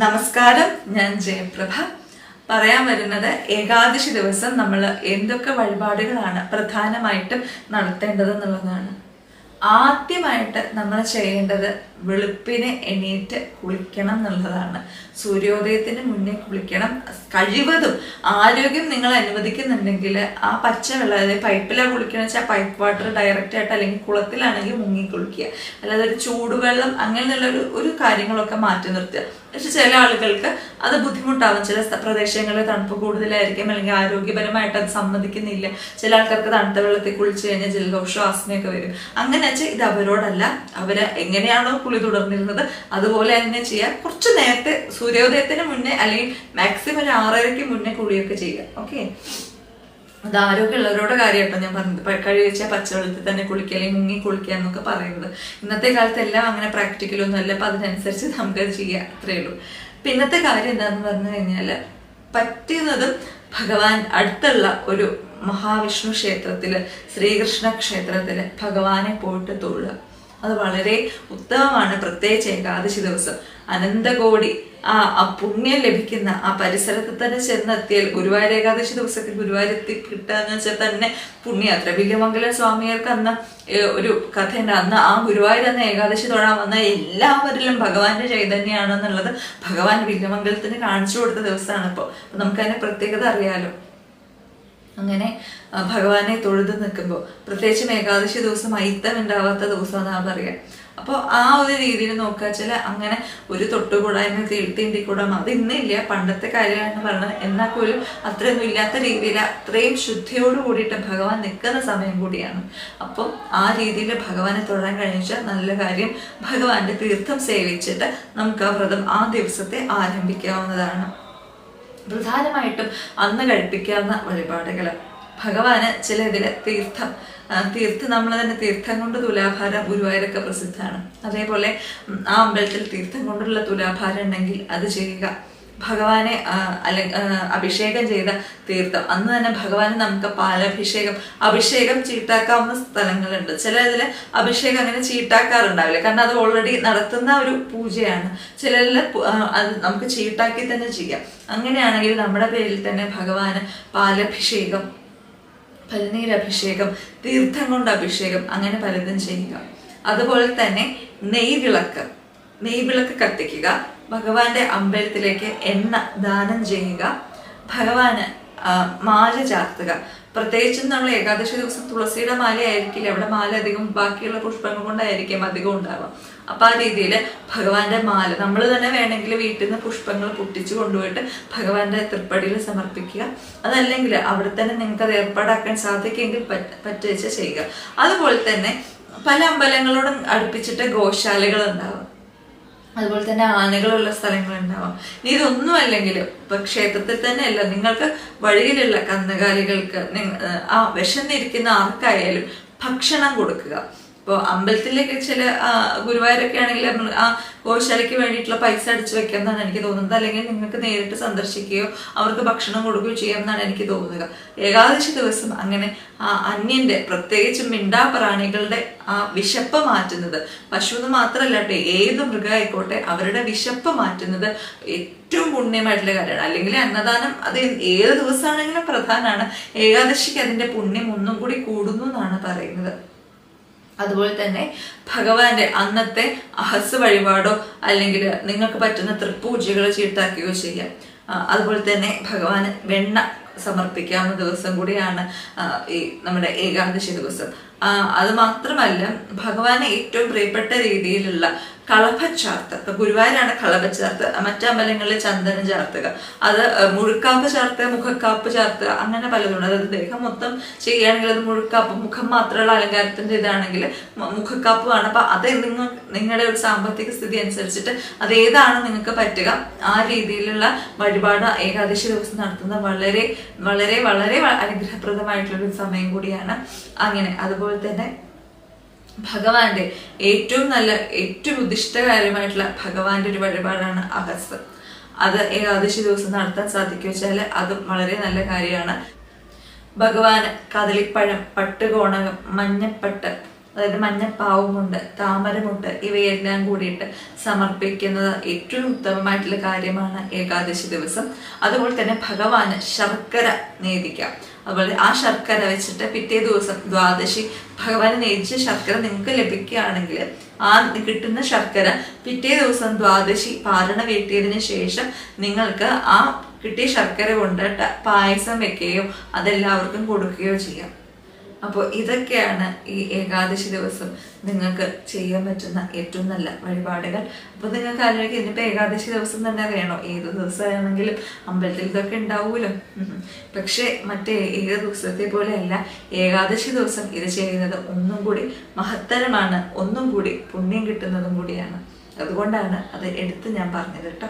നമസ്കാരം ഞാൻ ജയപ്രഭ. പറയാൻ വരുന്നത് ഏകാദശി ദിവസം നമ്മൾ എന്തൊക്കെ വഴിപാടുകളാണ് പ്രധാനമായിട്ടും നടത്തേണ്ടത് എന്നുള്ളതാണ് ആദ്യമായിട്ട് നമ്മൾ ചെയ്യേണ്ടത് വെളുപ്പിനെ എണീറ്റ് കുളിക്കണം എന്നുള്ളതാണ്. സൂര്യോദയത്തിന് മുന്നേ കുളിക്കണം. കഴിവതും ആരോഗ്യം നിങ്ങൾ അനുവദിക്കുന്നുണ്ടെങ്കിൽ ആ പച്ച വെള്ളം അതായത് പൈപ്പിലാണ് കുളിക്കണം വെച്ചാൽ പൈപ്പ് വാട്ടർ ഡയറക്റ്റ് ആയിട്ട് അല്ലെങ്കിൽ കുളത്തിലാണെങ്കിൽ മുങ്ങി കുളിക്കുക. അല്ലാതെ ഒരു ചൂടുവെള്ളം അങ്ങനെയുള്ള ഒരു കാര്യങ്ങളൊക്കെ മാറ്റി നിർത്തുക. പക്ഷെ ചില ആളുകൾക്ക് അത് ബുദ്ധിമുട്ടാവും. ചില പ്രദേശങ്ങളിൽ തണുപ്പ് കൂടുതലായിരിക്കും അല്ലെങ്കിൽ ആരോഗ്യപരമായിട്ട് അത് സമ്മതിക്കുന്നില്ല. ചില ആൾക്കാർക്ക് തണുത്ത വെള്ളത്തിൽ കുളിച്ചു കഴിഞ്ഞാൽ ജലദോഷം ആസ്മയൊക്കെ വരും. അങ്ങനെ വെച്ചാൽ ഇത് അവരോടല്ല. അവർ എങ്ങനെയാണോ കുളി തുടർന്നിരുന്നത് അതുപോലെ തന്നെ ചെയ്യുക കുറച്ച് നേരത്തെ സൂര്യോദയത്തിന് മുന്നേ അല്ലെങ്കിൽ മാക്സിമം ഒരു ആറരയ്ക്ക് മുന്നേ കുളിയൊക്കെ ചെയ്യുക. ഓക്കെ അത് ആരോഗ്യമുള്ളവരോട് കാര്യമായിട്ടോ ഞാൻ പറഞ്ഞത്. പ- കഴിവച്ച പച്ചവെള്ളത്തിൽ തന്നെ കുളിക്കുക അല്ലെങ്കിൽ മുങ്ങി കുളിക്കുക എന്നൊക്കെ പറയുന്നത്. ഇന്നത്തെ കാലത്ത് എല്ലാം അങ്ങനെ പ്രാക്ടിക്കലൊന്നും അല്ല. അപ്പം അതിനനുസരിച്ച് നമുക്കത് ചെയ്യാം. അത്രേ ഉള്ളൂ. അപ്പം ഇന്നത്തെ കാര്യം എന്താന്ന് പറഞ്ഞു കഴിഞ്ഞാൽ പറ്റുന്നതും ഭഗവാൻ അടുത്തുള്ള ഒരു മഹാവിഷ്ണു ക്ഷേത്രത്തിൽ ശ്രീകൃഷ്ണ ക്ഷേത്രത്തിൽ ഭഗവാനെ പോയിട്ട് തൊഴുക. അത് വളരെ ഉത്തമമാണ്. പ്രത്യേകിച്ച് ഏകാദശി ദിവസം. അനന്തകോടി ആ പുണ്യം ലഭിക്കുന്ന ആ പരിസരത്ത് തന്നെ ചെന്നെത്തിയാൽ ഗുരുവായൂർ ഏകാദശി ദിവസത്തിൽ ഗുരുവായൂരെത്തി കിട്ടുകയെന്ന് വെച്ചാൽ തന്നെ പുണ്യയാത്ര വില്യമംഗല സ്വാമികൾക്ക് അന്ന് ഒരു കഥയുണ്ട്. അന്ന് ആ ഗുരുവായൂർ അന്ന് ഏകാദശി തൊഴാൻ വന്ന എല്ലാവരിലും ഭഗവാന്റെ ചൈതന്യമാണെന്നുള്ളത് ഭഗവാൻ വില്യമംഗലത്തിന് കാണിച്ചു കൊടുത്ത ദിവസമാണ് ഇപ്പോൾ നമുക്കതിന്റെ പ്രത്യേകത അറിയാലോ. അങ്ങനെ ഭഗവാനെ തൊഴുത് നിൽക്കുമ്പോൾ പ്രത്യേകിച്ചും ഏകാദശി ദിവസം ഐത്തം ഉണ്ടാവാത്ത ദിവസം എന്നാണ് പറയാം. അപ്പോൾ ആ ഒരു രീതിയിൽ നോക്കുക. വെച്ചാൽ അങ്ങനെ ഒരു തൊട്ടുകൂടായ്മ കൂടാ അത് ഇന്നില്ല പണ്ടത്തെ കാര്യമാണെന്ന് പറഞ്ഞത്. എന്നാൽ പോലും അത്രയൊന്നും ഇല്ലാത്ത രീതിയിൽ അത്രയും ശുദ്ധിയോട് കൂടിയിട്ട് ഭഗവാൻ നിൽക്കുന്ന സമയം കൂടിയാണ്. അപ്പം ആ രീതിയിൽ ഭഗവാനെ തൊഴാൻ കഴിഞ്ഞാൽ നല്ല കാര്യം ഭഗവാന്റെ തീർത്ഥം സേവിച്ചിട്ട് നമുക്ക് ആ വ്രതം ആ ദിവസത്തെ ആരംഭിക്കാവുന്നതാണ്. പ്രധാനമായിട്ടും അന്ന് കഴിപ്പിക്കാവുന്ന വഴിപാടുകൾ ഭഗവാന് ചില ഇതിലെ തീർത്ഥം ആ, തീർത്ഥം നമ്മൾ തന്നെ തീർത്ഥം കൊണ്ട് തുലാഭാരം ഗുരുവായൂരൊക്കെ പ്രസിദ്ധമാണ്. അതേപോലെ ആ അമ്പലത്തിൽ തീർത്ഥം കൊണ്ടുള്ള തുലാഭാരം ഉണ്ടെങ്കിൽ അത് ചെയ്യുക. ഭഗവാനെ അല്ലെങ്കിൽ അഭിഷേകം ചെയ്ത തീർത്ഥം. അന്ന് തന്നെ ഭഗവാന് നമുക്ക് പാലഭിഷേകം അഭിഷേകം ചീട്ടാക്കാവുന്ന സ്ഥലങ്ങളുണ്ട്. ചില ഇതിൽ അഭിഷേകം അങ്ങനെ ചീട്ടാക്കാറുണ്ടാവില്ല. കാരണം അത് ഓൾറെഡി നടത്തുന്ന ഒരു പൂജയാണ്. ചിലരിൽ അത് നമുക്ക് ചീട്ടാക്കി തന്നെ ചെയ്യാം. അങ്ങനെയാണെങ്കിൽ നമ്മുടെ പേരിൽ തന്നെ ഭഗവാന് പാലഭിഷേകം പനിനീരഭിഷേകം തീർത്ഥം കൊണ്ട് അഭിഷേകം അങ്ങനെ പലതും ചെയ്യുക. അതുപോലെ തന്നെ നെയ്വിളക്ക്. നെയ്വിളക്ക് കത്തിക്കുക ഭഗവാന്റെ അമ്പലത്തിലേക്ക് എണ്ണ ദാനം ചെയ്യുക ഭഗവാന് മാല ചാർത്തുക. പ്രത്യേകിച്ചും നമ്മൾ ഏകാദശി ദിവസം തുളസിയുടെ മാല ആയിരിക്കില്ല അവിടെ മാല അധികം ബാക്കിയുള്ള പുഷ്പങ്ങൾ കൊണ്ടായിരിക്കും അധികം ഉണ്ടാവുക. അപ്പൊ ആ രീതിയിൽ ഭഗവാന്റെ മാല നമ്മൾ തന്നെ വേണമെങ്കിൽ വീട്ടിൽ നിന്ന് പുഷ്പങ്ങൾ പൊട്ടിച്ചു കൊണ്ടുപോയിട്ട് ഭഗവാന്റെ തൃപ്പടിയിൽ സമർപ്പിക്കുക. അതല്ലെങ്കിൽ അവിടെ തന്നെ നിങ്ങൾക്ക് അത് ഏർപ്പാടാക്കാൻ സാധിക്കുമെങ്കിൽ പറ്റുവെച്ച് ചെയ്യുക. അതുപോലെ തന്നെ പല അമ്പലങ്ങളോടും അടുപ്പിച്ചിട്ട് ഗോശാലകൾ ഉണ്ടാവും അതുപോലെ തന്നെ ആനകളുള്ള സ്ഥലങ്ങളുണ്ടാവാം. ഇനി ഇതൊന്നും അല്ലെങ്കിലും ഇപ്പൊ ക്ഷേത്രത്തിൽ തന്നെ അല്ല നിങ്ങൾക്ക് വഴിയിലുള്ള കന്നുകാലികൾക്ക് ആ വിശന്നിരിക്കുന്ന ആർക്കായാലും ഭക്ഷണം കൊടുക്കുക. ഇപ്പോൾ അമ്പലത്തിലേക്ക് ചില ഗുരുവായൂരൊക്കെ ആണെങ്കിൽ ആ ഗോശാലയ്ക്ക് വേണ്ടിയിട്ടുള്ള പൈസ അടിച്ചു വെക്കാം എന്നാണ് എനിക്ക് തോന്നുന്നത്. അല്ലെങ്കിൽ നിങ്ങൾക്ക് നേരിട്ട് സന്ദർശിക്കുകയോ അവർക്ക് ഭക്ഷണം കൊടുക്കുകയോ ചെയ്യാം എന്നാണ് എനിക്ക് തോന്നുക. ഏകാദശി ദിവസം അങ്ങനെ ആ അന്യന്റെ പ്രത്യേകിച്ച് മിണ്ടാ പ്രാണികളുടെ ആ വിശപ്പ് മാറ്റുന്നത്. പശു എന്ന് മാത്രമല്ല ഏത് മൃഗമായിക്കോട്ടെ അവരുടെ വിശപ്പ് മാറ്റുന്നത് ഏറ്റവും പുണ്യമായിട്ടുള്ള കാര്യമാണ്. അല്ലെങ്കിൽ അന്നദാനം അത് ഏത് ദിവസമാണെങ്കിലും പ്രധാനമാണ്. ഏകാദശിക്ക് അതിന്റെ പുണ്യം ഒന്നും കൂടി കൂടുന്നു എന്നാണ് പറയുന്നത്. അതുപോലെ തന്നെ ഭഗവാന്റെ അന്നത്തെ അഹസ് വഴിപാടോ അല്ലെങ്കിൽ നിങ്ങൾക്ക് പറ്റുന്ന തൃപ്പൂജകൾ ചീട്ടാക്കുകയോ ചെയ്യാം. അതുപോലെ തന്നെ ഭഗവാന് വെണ്ണ സമർപ്പിക്കാവുന്ന ദിവസം കൂടിയാണ് ഈ നമ്മുടെ ഏകാദശി ദിവസം. അത് മാത്രമല്ല ഭഗവാന് ഏറ്റവും പ്രിയപ്പെട്ട രീതിയിലുള്ള ഇപ്പൊ ഗുരുവായൂരാണ് കളഭച്ചാർത്ത്. മറ്റമ്പലങ്ങളിൽ ചന്ദനം ചാർത്തുക. അത് മുഴുക്കാപ്പ് ചാർത്തുക മുഖക്കാപ്പ് ചാർത്തുക. അങ്ങനെ പലതുണ്ട്. അതായത് ദേഹം മൊത്തം ചെയ്യുകയാണെങ്കിൽ അത് മുഴുക്കാപ്പ് മുഖം മാത്രമുള്ള അലങ്കാരത്തിന്റെ ഇതാണെങ്കിൽ മുഖക്കാപ്പ് ആണ് അപ്പൊ അത് നിങ്ങൾ നിങ്ങളുടെ ഒരു സാമ്പത്തിക സ്ഥിതി അനുസരിച്ചിട്ട് അത് ഏതാണ് നിങ്ങൾക്ക് പറ്റുക? ആ രീതിയിലുള്ള വഴിപാട് ഏകാദശി ദിവസം നടത്തുന്ന വളരെ വളരെ വളരെ അനുഗ്രഹപ്രദമായിട്ടുള്ളൊരു സമയം കൂടിയാണ്. അങ്ങനെ. അതുപോലെ തന്നെ ഭഗവാന്റെ ഏറ്റവും നല്ല ഏറ്റവും ഉദ്ദിഷ്ടകാര്യമായിട്ടുള്ള ഭഗവാന്റെ ഒരു വഴിപാടാണ് അഹസ് അത് ഏകാദശി ദിവസം നടത്താൻ സാധിക്കുക വെച്ചാൽ അതും വളരെ നല്ല കാര്യമാണ്. ഭഗവാന് കദളിപ്പഴം പട്ടുകോണകം മഞ്ഞപ്പട്ട് അതായത് മഞ്ഞപ്പാവുമുണ്ട് താമരമുണ്ട് ഇവയെല്ലാം കൂടിയിട്ട് സമർപ്പിക്കുന്നത് ഏറ്റവും ഉത്തമമായിട്ടുള്ള കാര്യമാണ് ഏകാദശി ദിവസം. അതുപോലെ തന്നെ ഭഗവാന് ശർക്കര നേദിക്കാം. അതുപോലെ ആ ശർക്കര വെച്ചിട്ട് പിറ്റേ ദിവസം ദ്വാദശി ഭഗവാന് നേദിച്ച ശർക്കര നിങ്ങൾക്ക് ലഭിക്കുകയാണെങ്കിൽ ആ കിട്ടുന്ന ശർക്കര പിറ്റേ ദിവസം ദ്വാദശി പാരണ വീട്ടിയതിന് ശേഷം നിങ്ങൾക്ക് ആ കിട്ടിയ ശർക്കര കൊണ്ട് പായസം വെക്കുകയോ അതെല്ലാവർക്കും കൊടുക്കുകയോ ചെയ്യാം. അപ്പോൾ ഇതൊക്കെയാണ് ഈ ഏകാദശി ദിവസം നിങ്ങൾക്ക് ചെയ്യാൻ പറ്റുന്ന ഏറ്റവും നല്ല വഴിപാടുകൾ. അപ്പോൾ നിങ്ങൾക്ക് ആലോചിക്കുക ഇതിപ്പോൾ ഏകാദശി ദിവസം തന്നെ വേണോ? ഏത് ദിവസമാണെങ്കിലും അമ്പലത്തിൽ ഇതൊക്കെ ഉണ്ടാവുമല്ലോ. പക്ഷേ മറ്റേ ഏത് ദിവസത്തെ പോലെയല്ല. ഏകാദശി ദിവസം ഇത് ചെയ്യുന്നത് ഒന്നും കൂടി മഹത്തരമാണ്. ഒന്നും കൂടി പുണ്യം കിട്ടുന്നതും കൂടിയാണ്. അതുകൊണ്ടാണ് അത് എടുത്ത് ഞാൻ പറഞ്ഞത് കേട്ടോ.